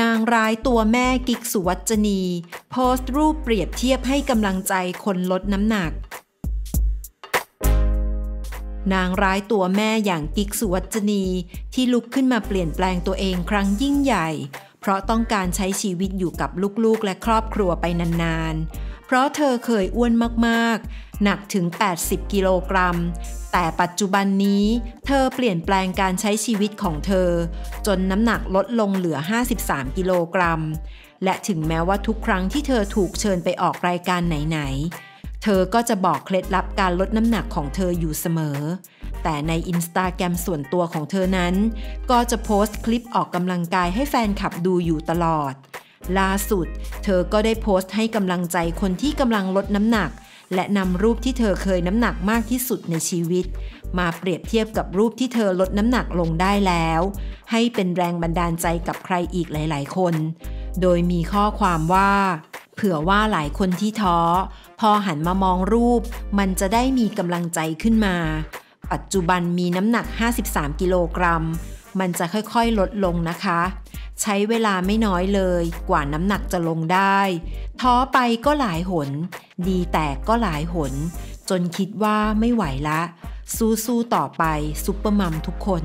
นางร้ายตัวแม่กิกสุวัจนี โพสต์รูปเปรียบเทียบให้กำลังใจคนลดน้ำหนัก นางร้ายตัวแม่อย่างกิกสุวัจนี ที่ลุกขึ้นมาเปลี่ยนแปลงตัวเองครั้งยิ่งใหญ่ เพราะต้องการใช้ชีวิตอยู่กับลูกๆและครอบครัวไปนานๆ เพราะเธอเคยอ้วนมากๆ หนักถึง 80 กิโลกรัม แต่ปัจจุบันนี้เธอเปลี่ยนแปลงการใช้ชีวิตของเธอ จนน้ำหนักลดลงเหลือ 53 กิโลกรัม และถึงแม้ว่าทุกครั้งที่เธอถูกเชิญไปออกรายการไหนๆ เธอก็จะบอกเคล็ดลับการลดน้ำหนักของเธออยู่เสมอแต่ในอินสตาแกรมส่วนตัวของเธอนั้น ก็จะโพสต์คลิปออกกำลังกายให้แฟนคลับดูอยู่ตลอด ล่าสุด เธอก็ได้โพสต์ให้กำลังใจคนที่กำลังลดน้ำหนัก และนำรูปที่เธอเคยน้ำหนักมากที่สุดในชีวิต มาเปรียบเทียบกับรูปที่เธอลดน้ำหนักลงได้แล้ว ให้เป็นแรงบันดาลใจกับใครอีกหลาย ๆ คน โดยมีข้อความว่า เผื่อว่าหลายคนที่ท้อ พอหันมามองรูป มันจะได้มีกำลังใจขึ้นมา ปัจจุบันมีน้ำหนัก 53 กิโลกรัม มันจะค่อยๆ ลดลงนะคะ ใช้เวลาไม่น้อยเลยกว่าน้ำหนักจะลงได้ ท้อไปก็หลายหน ดีแตกก็หลายหน จนคิดว่าไม่ไหวละ สู้ๆต่อไปซุปเปอร์มัมทุกคน